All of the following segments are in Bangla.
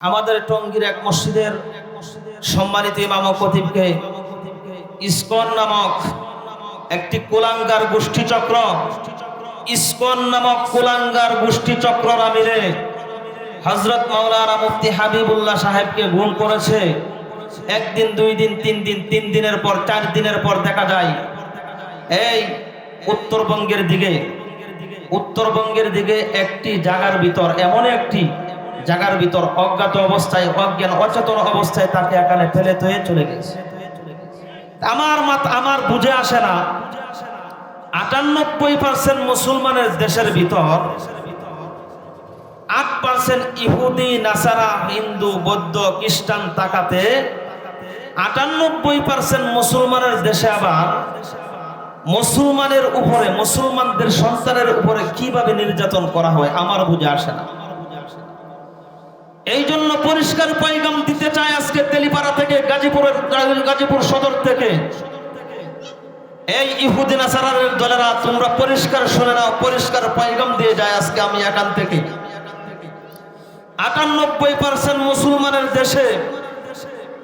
আমাদের টঙ্গীর এক মসজিদের সম্মানিত ইমাম ও খতিবকে ইসকন নামক একটি কুলাঙ্গার গোষ্ঠী চক্র, ইসকন নামক কুলাঙ্গার গোষ্ঠী চক্ররা মিলে হজরত মাওলানা মুফতি হাবিবুল্লাহ সাহেবকে গুণ করেছে। একদিন, দুই দিন, তিন দিন, তিন দিনের পর, চার দিনের পর দেখা যায়, এই উত্তরবঙ্গের দিকে উত্তরবঙ্গের দিকে একটি জায়গার ভিতর এমন একটি জায়গার ভিতর অজ্ঞাত অবস্থায়, অজ্ঞান অচেতন অবস্থায় তাকে এখানে ফেলে থয়ে চলে গেছে। আমার মাত আমার বুঝে আসে না। আটানব্বই পার্সেন্ট মুসলমানের দেশের ভিতর, আট পার্সেন্ট ইহুদি, নাসারা, হিন্দু, বৌদ্ধ, খ্রিস্টান তাকাতে আটানব্বই পার্সেন্ট মুসলমানের দেশে আবার মুসলমানের উপরে, মুসলমানদের সন্তানের উপরে কীভাবে নির্যাতন করা হয় আমার বুঝে আসে না। এই জন্য পরিষ্কার পাইগাম দিতে চাই আজকে তেলিপাড়া থেকে গাজীপুরের, গাজীপুর সদর থেকে। এই ইহুদিন আসারের দলেরা, তোমরা পরিষ্কার শুনে নাও, পরিষ্কার পাইগাম দিয়ে যায় আজকে আমি এখান থেকে। আটানব্বই পার্সেন্ট মুসলমানের দেশে,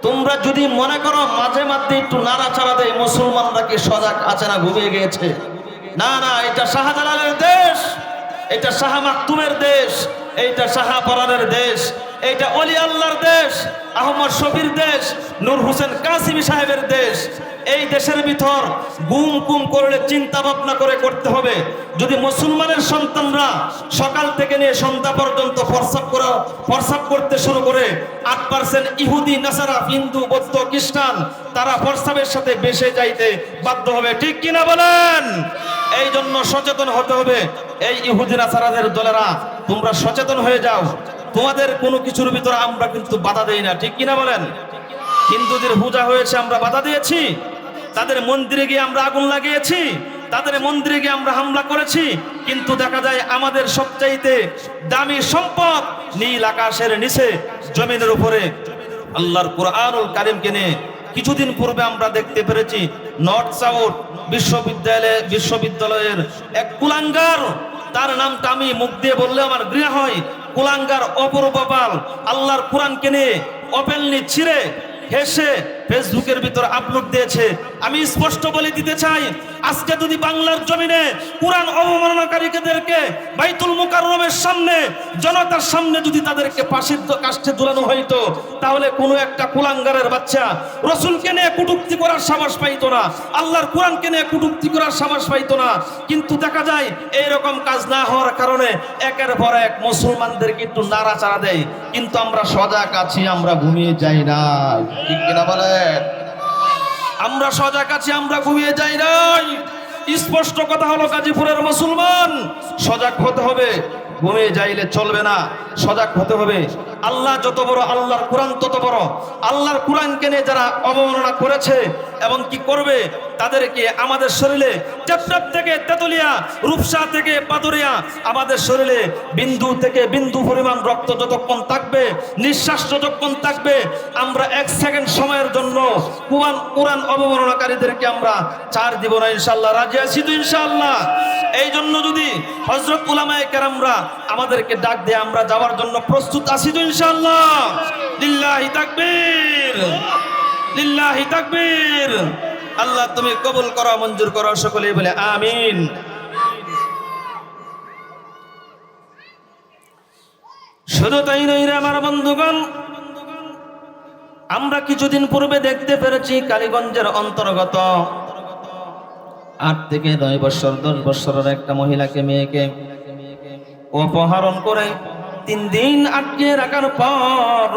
তোমরা যদি মনে করো মাঝে মাঝে একটু নাড়াচাড়া দেয়, মুসলমানরা কি সজাগ আছে না ঘুমিয়ে গিয়েছে? না না, এটা শাহজালালের দেশ, এটা শাহ মাকতুমের দেশ। এইটা শাহাপরানের দেশ, এইটা অলি আল্লাহর দেশ, আহমদ শফির দেশ, নূর হোসেন কাসিমি সাহেবের দেশ। এই দেশের ভিতর গুম কুম করলে চিন্তা ভাবনা করে করতে হবে। যদি মুসলমানের সন্তানরা সকাল থেকে নিয়ে সন্ধ্যা পর্যন্ত ফরসাপ করা ফরসাপ করতে শুরু করে, আট পার্সেন্ট ইহুদি, নাসারা, হিন্দু, বৌদ্ধ, খ্রিস্টান, তারা ফরসাপের সাথে বেসে যাইতে বাধ্য হবে। ঠিক কিনা বলেন? এই জন্য সচেতন হতে হবে। এই ইহুদি, নাসারাদের দলেরা তোমরা সচেতন হয়ে যাও। তোমাদের কোনো কিছুর ভিতরে আমরা কিন্তু বাধা দেই না। ঠিক কিনা বলেন? হিন্দুদের পূজা হয়েছে, আমরা বাধা দিয়েছি। তাদের মন্দিরে গিয়ে আমরা আগুন লাগিয়েছি। তাদের মন্দিরে গিয়ে আমরা হামলা করেছি। কিন্তু দেখা যায় আমাদের সবচাইতে দামি সম্পদ নীল আকাশের নিচে, জমিনের উপরে। আল্লাহর কোরআনুল কারিমকে নিয়ে কিছুদিন পূর্বে আমরা দেখতে পেরেছি, নর্থ সাউথ বিশ্ববিদ্যালয়ে বিশ্ববিদ্যালয়ের এক কুলাঙ্গার তার নামটা আমি মুখ দিয়ে বললে আমার গৃহ হয়। কুলাঙ্গার অপরূপাল আল্লাহর কোরআনকে নিয়ে ওপেনলি ছিঁড়ে হেসে ফেসবুকের ভিতর আপলোড দিয়েছে। আমি স্পষ্ট বলে দিতে চাই, আজকে যদি বাংলার জমিনে কোরআন অবমাননাকারীদেরকে বাইতুল মুকাররমের সামনে, জনতার সামনে যদি তাদেরকে পাশের কাষ্ঠে ঝুলানো হইতো, তাহলে কোনো একটা কুলাঙ্গারের বাচ্চা রসুলকে নিয়ে কুটুক্তি করার সাহস পাইতো না, আল্লাহর কোরআনকে নিয়ে কুটুক্তি করার সাহস পাইতো না। কিন্তু দেখা যায় এই রকম কাজ না হওয়ার কারণে একের পর এক মুসলমানদের কিন্তু নাড়াচাড়া দেয়। কিন্তু আমরা সজাগ আছি, আমরা ঘুমিয়ে যাই না। ঠিক কিনা আমরা সজাগ আছি, আমরা ঘুমিয়ে যাই নাই। স্পষ্ট কথা হলো গাজীপুরের মুসলমান, সজাগ হতে হবে, ঘুমিয়ে যাইলে চলবে না। সজাগ হতে হবে। আল্লাহ যত বড়, আল্লাহর কোরআন তত বড়। আল্লাহর কোরআনকে নিয়ে যারা অবমাননা করেছে এবং কি করবে? তাদেরকে আমাদের শরীরে টেপটাপ থেকে তেতুলিয়া, রূপসা থেকে পাতুরিয়া আমাদের শরীরে বিন্দু থেকে বিন্দু পরিমাণ রক্ত যতক্ষণ থাকবে, নিঃশ্বাস যতক্ষণ থাকবে, আমরা এক সেকেন্ড সময়ের জন্য কোরআন কোরআন অবমাননাকারীদেরকে আমরা চার দিব না ইনশাল্লাহ রাজি আছি তো ইনশাল্লাহ এই জন্য যদি হজরত উলামায়ে কেরামরা আমাদেরকে ডাক দিয়ে, আমরা যাওয়ার জন্য প্রস্তুত আছি তো ইনশাল্লাহ লিল্লাহি তাকবীর। আল্লাহ তুমি কবুল করো, মঞ্জুর করো, সকলেই বলে আমিন। শুধু তাই নই রে আমার বন্ধুগণ, আমরা কিছুদিন পূর্বে দেখতে পেরেছি কালীগঞ্জের অন্তর্গত আট থেকে নয় বছর, দশ বছরের একটা মহিলাকে, মেয়েকে অপহরণ করে তিন দিন আটকে রাখার পর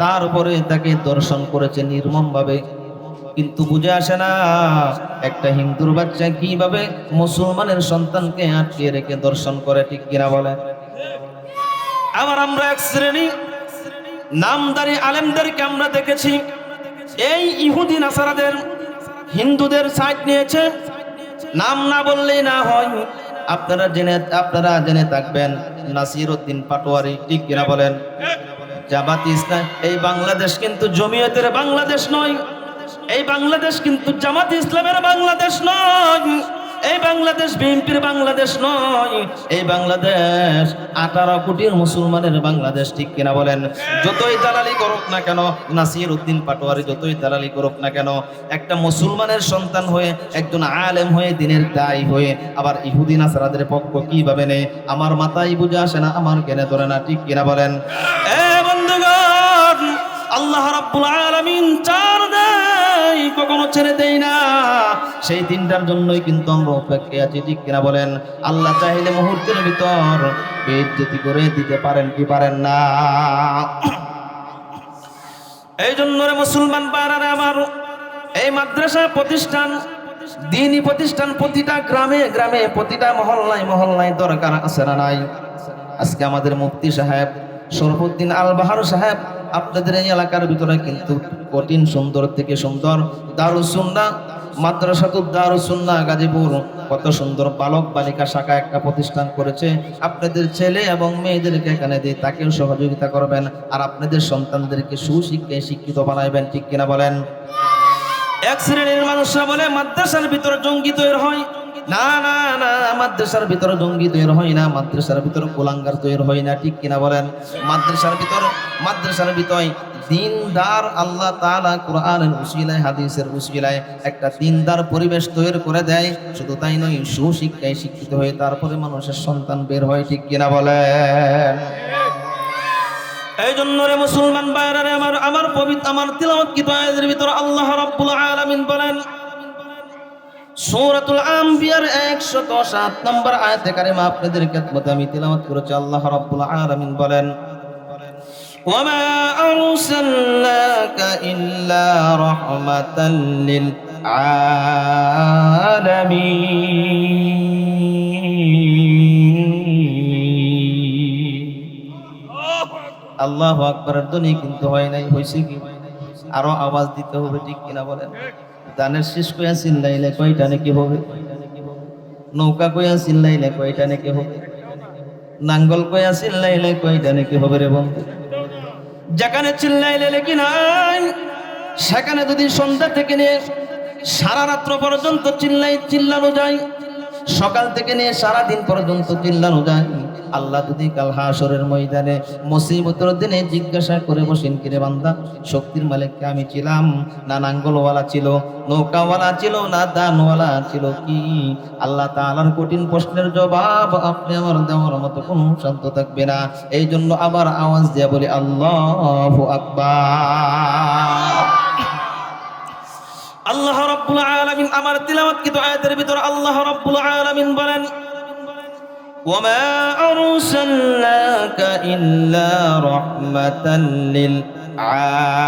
তারপরে তাকে দর্শন করেছে নির্মম ভাবে কিন্তু বুঝে আসে না, একটা হিন্দুর বাচ্চা কীভাবে মুসলমানের সন্তানকে আটকে রেখে দর্শন করে, ঠিক কিনা বলে? আবার আমরা এক শ্রেণি নামদারি আলেমদেরকে আমরা দেখেছি, এই ইহুদি নাসারাদের হিন্দুদের সাইড নিয়েছে। নাম না বললেই না হয়, আপনারা জেনে আপনারা জেনে থাকবেন নাসির উদ্দিন পাটোয়ারি, ঠিক কিনা বলেন? জামাত ইসলাম, এই বাংলাদেশ কিন্তু জমিয়তের বাংলাদেশ নয়। এই বাংলাদেশ কিন্তু জামাত ইসলামের বাংলাদেশ নয়। এই বাংলাদেশ বিএনপির বাংলাদেশ নয়। এই বাংলাদেশ আঠারো কোটির মুসলমানের বাংলাদেশ, ঠিক কিনা বলেন? যতই দালালি করুক না কেন নাসির উদ্দিন পাটোয়ারি যতই দালালি করুক না কেন, একটা মুসলমানের সন্তান হয়ে, একজন আলেম হয়ে, দিনের দায়ী হয়ে, আবার ইহুদিন আসারাদের পক্ষ কীভাবে নেই আমার মাথায় বুঝে আসে না, আমার কেনে ধরে না, ঠিক কিনা বলেন? আল্লাহ রাব্বুল আলামিন চার দেয়, কখনো ছেড়ে দেই না। সেই দিনটার জন্যই কিন্তু আমরা অপেক্ষায় আছি, ঠিক কিনা বলেন? আল্লাহ চাইলে মুহূর্তের ভিতর বেজ্জতি করে দিতে পারেন কি পারেন না? এই জন্য রে মুসলমান পাড়ারে আমার, এই মাদ্রাসা প্রতিষ্ঠান, দিনই প্রতিষ্ঠান, প্রতিটা গ্রামে গ্রামে, প্রতিটা মহল্লায় মহল্লায় দরকার আছে না নাই? আজকে আমাদের মুফতি সাহেব শরফুদ্দিন আল বাহার সাহেব, আপনাদের এই এলাকার ভিতরে কিন্তু কঠিন, সুন্দর থেকে সুন্দর দারুসুন্না মাদ্রাসাতুল দারুসুন্না গাজীপুর কত সুন্দর বালক বালিকা শাখা একটা প্রতিষ্ঠান করেছে। আপনাদের ছেলে এবং মেয়েদেরকে এখানে দিয়ে তাকেও সহযোগিতা করবেন আর আপনাদের সন্তানদেরকে সুশিক্ষায় শিক্ষিত বানাইবেন, ঠিক কিনা বলেন? এক শ্রেণির মানুষরা বলে, মাদ্রাসার ভিতরে জঙ্গি তৈরি হয়। না না না, মাদ্রাসার ভিতরে জঙ্গি তৈরি হয় না, মাদ্রাসার ভিতরে কোলাঙ্গার তৈরি হয় না, ঠিক কিনা বলেন? মাদ্রাসার ভিতর, মাদ্রাসার ভিতরে দিনদার আল্লাহ তাআলা কোরআনের উসিলায়, হাদিসের উসিলায় একটা দিনদার পরিবেশ তৈরি করে দেয়, শুধু তাই নয়, সুশিক্ষায় শিক্ষিত হয়ে তারপরে মানুষের সন্তান বের হয়, ঠিক কিনা বলেন? এই জন্য রে মুসলমান বাইরে আমার আমার পবিত্র, আমার তিলাওয়াত কি আয়াতের ভিতর আল্লাহ রাব্বুল আলামিন বলেন সূরাতুল আম্বিয়ার 107 নম্বর আয়াতে কারিমা আপনাদের খেদমতে আমি তিলাওয়াত করেছি আল্লাহ রাব্বুল আলামিন বলেন وما أرسلناك إلا رحمة للعالمين আল্লাহ আকবরের ধ্বনি কিন্তু হয় নাই হয়েছে কি আরো আওয়াজ দিতে হবে ঠিক কিনা বলেন দানের শেষ কইয়া চিল্লাইলে কয়টা নাকি হবে? নৌকা কইয়া চিল্লাইলে কয়টা নাকি হবে? নাঙ্গল কইয়া চিল্লাইলে কয়টা নাকি হবে রে বন্ধু? যেখানে চিল্লাইলে নাকি নাই, সেখানে যদি সন্ধ্যা থেকে নিয়ে সারা রাত্র পর্যন্ত চিল্লাই, চিল্লানো যায় সকাল থেকে নিয়ে সারা দিন পর্যন্ত চিল্লানো যায়। আল্লাহ যদি কাল হাসরের ময়দানে মুসিবতের দিনে জিজ্ঞাসা করে বসেন, কিরে বান্দা, শক্তির মালিককে আমি ছিলাম না নাঙ্গলওয়ালা ছিল, নৌকাওয়ালা ছিল, না দানওয়ালা ছিল কি? আল্লাহ তাআলার কঠিন প্রশ্নের জবাব, আপনি আমার দেওয়ার মতো কোনো শান্ত থাকবে না। এই জন্য আবার আওয়াজ দিয়ে বলি, আল্লাহু আকবার। আল্লাহ রাব্বুল আলামিন আমার তিলাওয়াত কিন্তু আয়াতের ভিতর আল্লাহ রাব্বুল আলামিন বলেন وما أرسلناك إلا رحمة للعالمين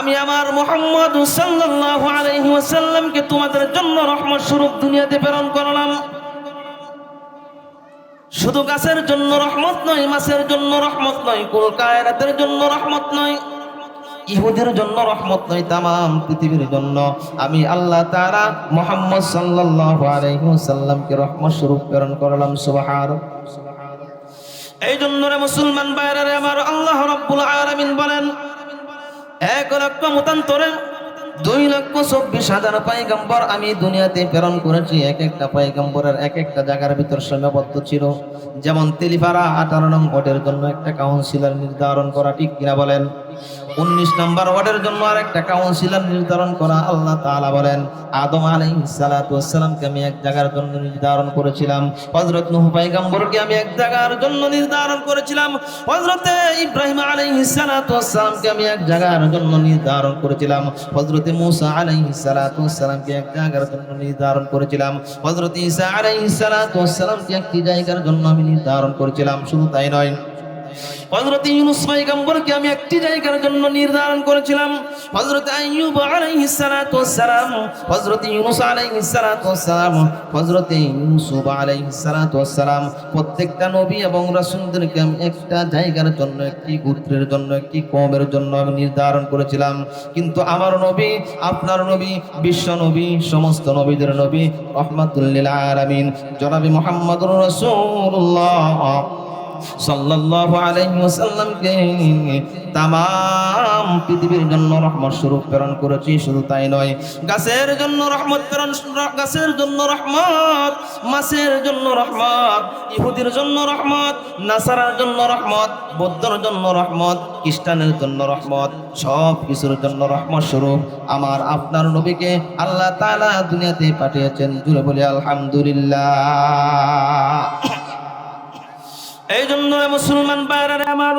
আমি আমার মোহাম্মদ সাল্লাল্লাহু আলাইহি ওয়াসাল্লামকে তোমাদের জন্য রহমত স্বরূপ দুনিয়াতে প্রেরণ করলাম। শুধু গাছের জন্য রহমত নয়, মাছের জন্য রহমত নয় কুল কায়নাতের জন্য রহমত নয়, ইহুদের জন্য রহমত নয়, তামাম পৃথিবীর জন্য। আমি আল্লাহ তাআলা মোহাম্মদ সাল্লাল্লাহু আলাইহি ওয়াসাল্লামকে রহমত স্বরূপ প্রেরণ করলাম, সুবহান। এই জন্য রে মুসলমান বাইরে আমার আল্লাহ রাব্বুল আলামিন বলেন এক লক্ষ মতান্তরে দুই লক্ষ চব্বিশ হাজার পাইগম্বর আমি দুনিয়াতে প্রেরণ করেছি। এক একটা পাইগাম্বরের এক একটা জায়গার ভিতর সীমাবদ্ধ ছিল। যেমন তেলিপাড়া আঠারো নং ওয়ার্ডের জন্য একটা কাউন্সিলর নির্ধারণ করা, ঠিক কিনা বলেন? উনিশ নম্বর ওয়ার্ডের জন্য আর একটা কাউন্সিলর নির্ধারণ করা আল্লাহ তাআলা বলেন। আদম আলাইহিস সালাতু ওয়াসসালামকে আমি এক জায়গার জন্য নির্ধারণ করেছিলাম। হজরত নূহ পয়গম্বরকে আমি এক জায়গার জন্য নির্ধারণ করেছিলাম। হযরত ইব্রাহিম আলাইহিস সালাতু ওয়াসসালামকে আমি এক জায়গার জন্য নির্ধারণ করেছিলাম। হযরত মুসা আলাইহিস সালাতু ওয়াসসালামকে এক জায়গার জন্য নির্ধারণ করেছিলাম। হযরত ঈসা আলাইহিস সালাতু ওয়াসসালামকে একটি জায়গার জন্য আমি নির্ধারণ করেছিলাম। শুধু তাই নয় হযরত ইউনুস পয়গম্বরকে আমি একটি জায়গার জন্য নির্ধারণ করেছিলাম। হযরত আইয়ুব আলাইহিস সালাতু ওয়াসসালাম, হযরত ইউনুস আলাইহিস সালাতু ওয়াসসালাম, হযরত ইউসুফ আলাইহিস সালাতু ওয়াসসালাম, প্রত্যেকটা নবী এবং রাসূলদেরকে আমি একটা জায়গার জন্য, একটি গোত্রের জন্য, একটি কওমের জন্য আমি নির্ধারণ করেছিলাম। কিন্তু আমার নবী, আপনার নবী, বিশ্ব নবী, সমস্ত নবীদের নবী রহমাতুল্লিল আলামিন, জনাবি মুহাম্মদুর রাসূলুল্লাহ। সাল্লাল্লাহু আলাইহি ওয়াসাল্লামকে তামাম পৃথিবীর জন্য রহমত স্বরূপ প্রেরণ করেছি, শুধু তাই নয়, গাছের জন্য রহমত প্রেরণ গাছের জন্য রহমত, মাছের জন্য রহমত, ইহুদির জন্য রহমত, নাসারার জন্য রহমত, বৌদ্ধর জন্য রহমত, খ্রিস্টানের জন্য রহমত, সব কিছুর জন্য রহমত স্বরূপ আমার আপনার নবীকে আল্লাহ তাআলা দুনিয়াতে পাঠিয়েছেন। জুড়ে বলি, আলহামদুলিল্লাহ। এই জন্য মুসলমান বাইরে আমার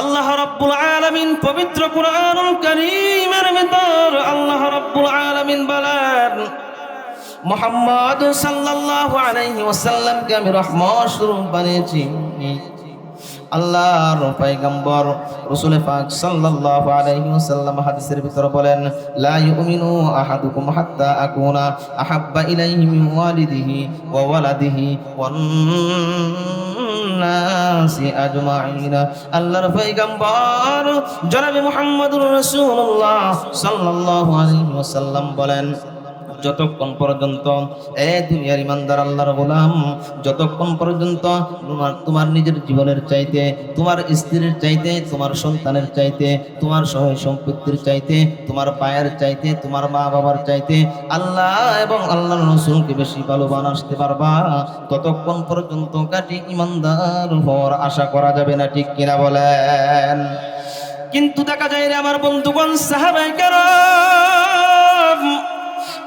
আল্লাহ রাব্বুল আলামিন পবিত্র কুরআনুল কারীমের ভিতর আল্লাহ রাব্বুল আলামিন বলেন, মুহাম্মদ সাল্লাল্লাহু আলাইহি ওয়াসাল্লামকে আমি রহমত স্বরূপ বানিয়েছি। আল্লাহর পয়গম্বর রাসূল পাক সাল্লাল্লাহু আলাইহি ওয়াসাল্লাম হাদিসের ভিতর বলেন, লা ইউমিনু আহাদুকুম হাত্তা আকুনা আহাব্বা ইলাইহি মিন ওয়ালিদিহি ওয়া ওয়ালাদিহি বলেন যতক্ষণ পর্যন্ত, এ দুনিয়ার ইমানদার আল্লাহর গোলাম, যতক্ষণ পর্যন্ত তোমার তোমার নিজের জীবনের চাইতে, তোমার স্ত্রীর চাইতে, তোমার সন্তানের চাইতে, তোমার সহায় সম্পত্তির চাইতে, তোমার পায়ের চাইতে, তোমার মা বাবার চাইতে আল্লাহ এবং আল্লাহর রসুলকে বেশি ভালোবাসতে পারবা। ততক্ষণ পর্যন্ত কাটি ইমানদার হওয়ার আশা করা যাবে না, ঠিক কিনা বলেন? কিন্তু দেখা যায় রে আমার বন্ধুগণ সাহাবাই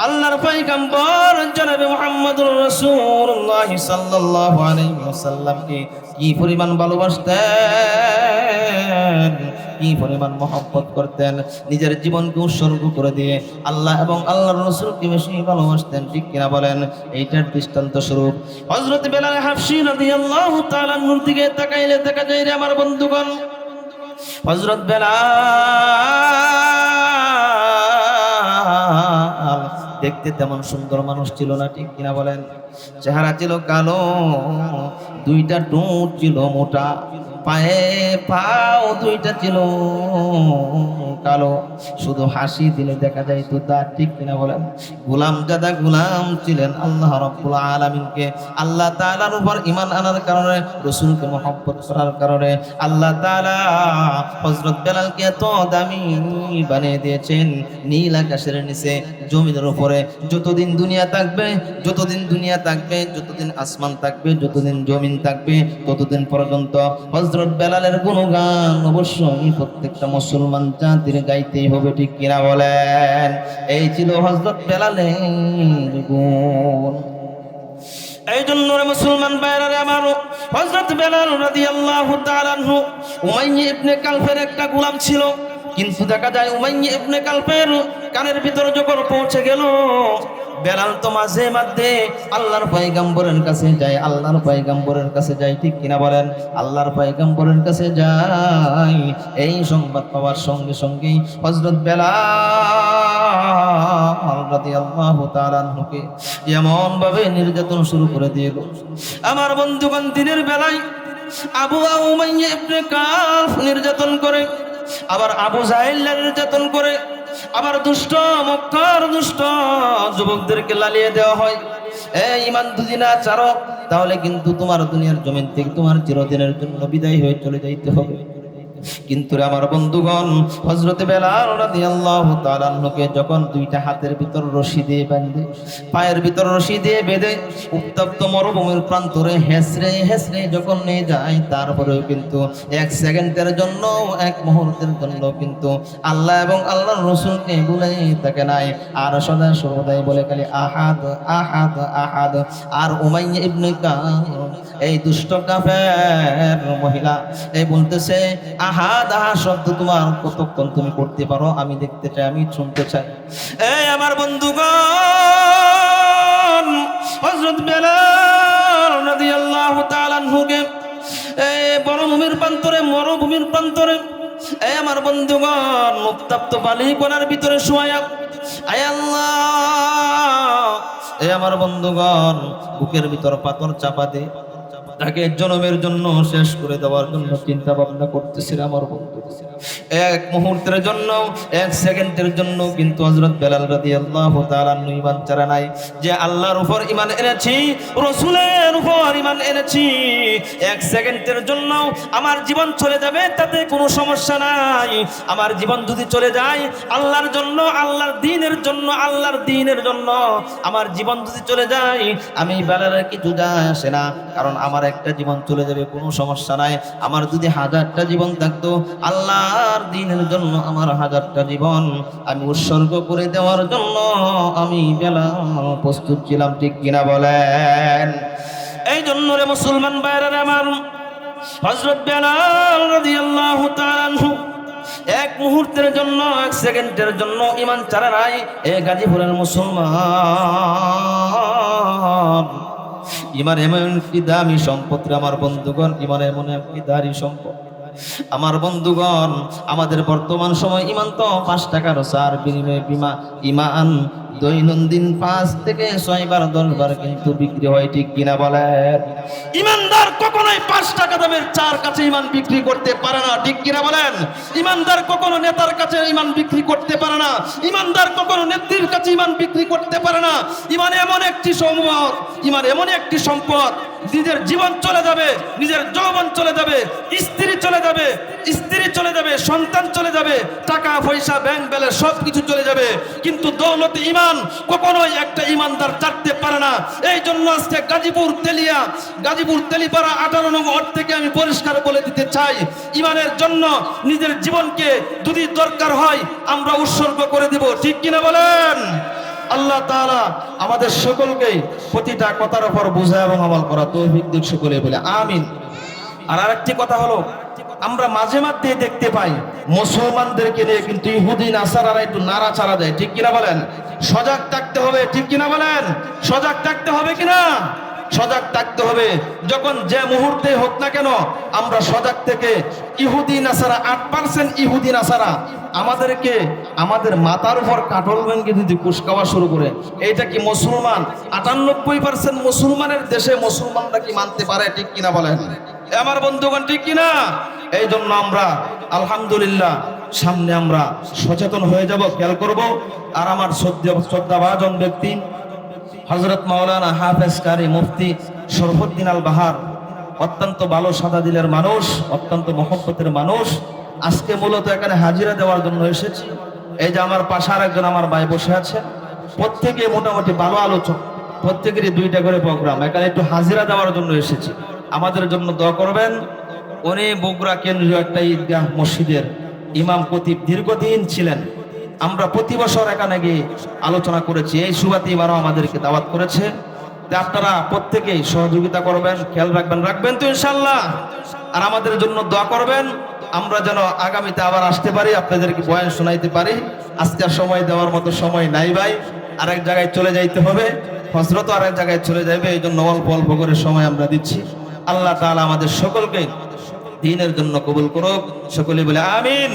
আল্লাহর পয়গম্বর জনাবে মুহাম্মদুর রাসূলুল্লাহ সাল্লাল্লাহু আলাইহি ওয়াসাল্লামকে কি পরিমাণ ভালোবাসতেন? কি পরিমাণ মহব্বত করতেন? নিজের জীবনকে উৎসর্গ করে দিয়ে আল্লাহ এবং আল্লাহর রসুলকে বেশি ভালোবাসতেন, ঠিক কিনা বলেন? এইটার দৃষ্টান্ত স্বরূপ। হযরত বেলাল হাফসি রাদিয়াল্লাহু তাআলা নূর দিকে তাকাইলে দেখা যায় রে আমার বন্ধুগণ। হযরত বেলাল দেখতে তেমন সুন্দর মানুষ ছিল না, ঠিক কিনা বলেন? চেহারা ছিল কালো, দুইটা টুট ছিল মোটা। পায়ে পাও দুইটা ছিল, কালো। শুধু হাসি দিলে দেখা যায় তো তার ঠিক কিনা বলেন। গোলাম জাদা গোলাম ছিলেন আল্লাহ রব্বুল আলমিনকে। আল্লাহ তাআলার উপর ইমান আনার কারণে, রসুলকে মহব্বত করার কারণে আল্লাহ তাআলা হযরত বেলালকে এত দামি বানিয়ে দিয়েছেন, নীল আকাশের নিচে, জমিনের উপরে। যতদিন দুনিয়া থাকবে, যতদিন দুনিয়া থাকবে, যতদিন আসমান থাকবে, যতদিন জমিন থাকবে, ততদিন পর্যন্ত হযরত বেলালের গুণগান অবশ্যই প্রত্যেকটা মুসলমান জাতির গাইতেই হবে, ঠিক কিনা বলেন? এই ছিল হজরত বেলালের গুণ। এই জন্য মুসলমান বাইরে আমার হজরত বেলাল রাদিয়াল্লাহু তাআলা উমাইয়া ইবনে কালফের একটা গোলাম ছিল। কিন্তু দেখা যায় উমাইয়া ইবনে কালফের কানের ভিতরে যখন পৌঁছে গেল, বেলাল তো মাঝে মধ্যে আল্লাহর পয়গাম্বরের কাছে যায়, আল্লাহর পয়গাম্বরের কাছে যায়, ঠিক কিনা বলেন? আল্লাহর পয়গাম্বরের কাছে যায়। এই সংবাদ পাওয়ার সঙ্গে সঙ্গেই হযরত বেলাল তাআলা আনহুকে এমন ভাবে নির্যাতন শুরু করে দিয়ে আমার বন্ধুগণ, দিনের বেলায় আবু উমাইয়া ইবনে কাফ নির্যাতন করে আবার আবু জাহেল নির্যাতন করে আবার দুষ্ট, মক্কার দুষ্ট যুবকদেরকে লালিয়ে দেওয়া হয়। এই ইমান যদি না চারো তাহলে কিন্তু তোমার দুনিয়ার জমিন থেকে তোমার চিরদিনের জন্য বিদায় হয়ে চলে যাইতে হবে। কিন্তু আমার বন্ধুগণ হজরতে বেলাল রাদিয়াল্লাহু তাআলা আনহুকে যখন দুইটা হাতের ভিতর রশি দিয়ে বাঁধে, পায়ের ভিতর রশি দিয়ে বেঁধে উত্তপ্ত মরুভূমির প্রান্তরে হেসরে হেসরে যখন নিয়ে যায়, তারপরেও কিন্তু এক সেকেন্ডের জন্য, এক মুহূর্তের জন্য কিন্তু আল্লাহ এবং আল্লাহর রসুলকে বলে থাকে নাই। আর সদা সর্বদাই বলে খালি, আহাদ আহাদ আহাদ। আর উমাইয়া ইবনে কাব এই দুষ্ট কাফের মহিলা। এই বলতেছে আহা শব্দ তোমার কতক্ষণ তুমি করতে পারো? আমি দেখতে চাই, আমি শুনতে চাই। এই আমার বন্ধুগণ, হযরত বেলাল রাদিয়াল্লাহু তাআলা আনহুকে এ বনভূমির প্রান্তরে, মরুভূমির প্রান্তরে এ আমার বন্ধুগণ মুক্তাপ্ত বালি কোনার ভিতরে শোয়া আয় আল্লাহ এ আমার বন্ধুগণ, বুকের ভিতর পাথর চাপা দে। তাকে জনমের জন্য শেষ করে দেওয়ার জন্য চিন্তা ভাবনা করতেছিলাম আমার বন্ধু। এক মুহূর্তের জন্য, এক সেকেন্ডের জন্য কিন্তু হযরত বেলাল রাদিয়াল্লাহু তাআলা ইমান চারা নাই। যে আল্লাহর উপর ইমান এনেছি, রসুলের উপর ইমান এনেছি, এক সেকেন্ডের জন্য আমার জীবন চলে যাবে, তাতে কোনো সমস্যা নাই। আমার জীবন যদি চলে যায়, আল্লাহর জন্য, আল্লাহর দিনের জন্য, আল্লাহর দিনের জন্য আমার জীবন যদি চলে যায়, আমি বেলালের কিছু যায় আসে না। কারণ আমার একটা জীবন চলে যাবে, কোনো সমস্যা নাই। আমার যদি হাজারটা জীবন থাকতো আল্লাহর দিনের জন্য আমার হাজারটা জীবন আমি উৎসর্গ করে দেওয়ার জন্য আমি বেলা প্রস্তুত ছিলাম, ঠিক কিনা বলেন? এই জন্য রে মুসলমান বাইরের আমার হজরত বেলাল রাদিয়াল্লাহু তাআলা এক মুহূর্তের জন্য, এক সেকেন্ডের জন্য ইমান চারা নাই, এ গাজীপুরের মুসলমান। ইমান এমন একটি দামি সম্পদ আমার বন্ধুগণ ইমান এমন একটি দারি সম্পদ আমার বন্ধুগণ আমাদের বর্তমান সময় ইমান তো পাঁচ টাকার সার বিনিময়ে বিমা ইমান দৈনন্দিন পাঁচ থেকে ছয়বার দশবার কিন্তু বিক্রি হয়, ঠিক কিনা বলেন? ইমানদার কখনোই পাঁচ টাকা দামের চার কাছে ইমান বিক্রি করতে পারে না, ঠিক কিনা বলেন? ইমানদার কখনো নেতার কাছে ইমান বিক্রি করতে পারে না, ইমানদার কখনো নেত্রীর কাছে ইমান বিক্রি করতে পারে না। ইমান এমন একটি সম্পদ, ইমান এমন একটি সম্পদ, নিজের জীবন চলে যাবে, নিজের যৌবন চলে যাবে, স্ত্রী চলে যাবে, স্ত্রী চলে যাবে, সন্তান চলে যাবে, টাকা পয়সা ব্যাংক ব্যালেন্স সব কিছু চলে যাবে। কিন্তু দৌলত ইমান কখনোই একটা ইমানদার চাটতে পারে না। এই জন্য আজকে গাজীপুর তেলিয়া, গাজীপুর তেলিপাড়া আঠারো নং ওয়ার্ড থেকে আমি পরিষ্কার বলে দিতে চাই, ইমানের জন্য নিজের জীবনকে যদি দরকার হয়, আমরা উৎসর্গ করে দিব। ঠিক কিনা বলেন? আল্লাহ তাআলা আমাদের সকলকেই প্রতিটা কথার উপর বোঝা এবং আমল করা তৌফিক দিক সকলে বলে, আমিন। আর আরেকটি কথা হলো আমরা মাঝে মাঝে দেখতে পাই, মুসলমানদেরকে নিয়ে কিন্তু ইহুদি, নাসারারা একটু নাড়াচাড়া দেয়, ঠিক কিনা বলেন? সজাগ থাকতে হবে, ঠিক কিনা বলেন? সজাগ থাকতে হবে কিনা? সজাগ থাকতে হবে। যখন যে মুহূর্তে হোক না কেন, আমরা সজাগ থেকে ইহুদি, নাসারা, আট পার্সেন্ট ইহুদি, নাসারা, আমাদেরকে, আমাদের মাথার উপর কাটল ভেঙ্গে যদি কুসকাওয়া শুরু করে, এইটা কি মুসলমান? আটানব্বই পার্সেন্ট মুসলমানের দেশে মুসলমানরা কি মানতে পারে, ঠিক কিনা বলেন? আমার বন্ধুগণ, ঠিক কিনা? এই জন্য আমরা, আলহামদুলিল্লাহ, সামনে আমরা সচেতন হয়ে যাব, খেয়াল করব। আর আমার শ্রদ্ধা শ্রদ্ধাভাজন ব্যক্তি হজরত মাওলানা হাফেজ কারি মুফতি শরফুদ্দিন আল বাহার, অত্যন্ত ভালো সাদা দিলের মানুষ, অত্যন্ত মহব্বতের মানুষ। আজকে মূলত এখানে হাজিরা দেওয়ার জন্য এসেছি। এই যে আমার পাশে একজন আমার ভাই বসে আছে। প্রত্যেকে মোটামুটি ভালো আলোচক, প্রত্যেকেরই দুইটা করে প্রোগ্রাম এখানে একটু হাজিরা দেওয়ার জন্য এসেছি। আমাদের জন্য দোয়া করবেন। উনি বগুড়া কেন্দ্রীয় একটা ঈদগাহ মসজিদের ইমাম কতিব দীর্ঘদিন ছিলেন। আমরা প্রতি বছর এখানে গিয়ে আলোচনা করেছি। এই সুবাতি এবারও আমাদেরকে দাওয়াত করেছে। আপনারা প্রত্যেকেই সহযোগিতা করবেন, খেয়াল রাখবেন রাখবেন তো ইনশাল্লাহ আর আমাদের জন্য দোয়া করবেন, আমরা যেন আগামীতে আবার আসতে পারি, আপনাদেরকে বয়ান শোনাইতে পারি। আজকে আর সময় দেওয়ার মতো সময় নাই ভাই। আরেক জায়গায় চলে যাইতে হবে। হজরত আরেক জায়গায় চলে যাবে এই জন্য অল্প অল্প করে সময় আমরা দিচ্ছি। আল্লাহ তাআলা আমাদের সকলকে দিনের জন্য কবুল করুক। সকলে বলে আমিন।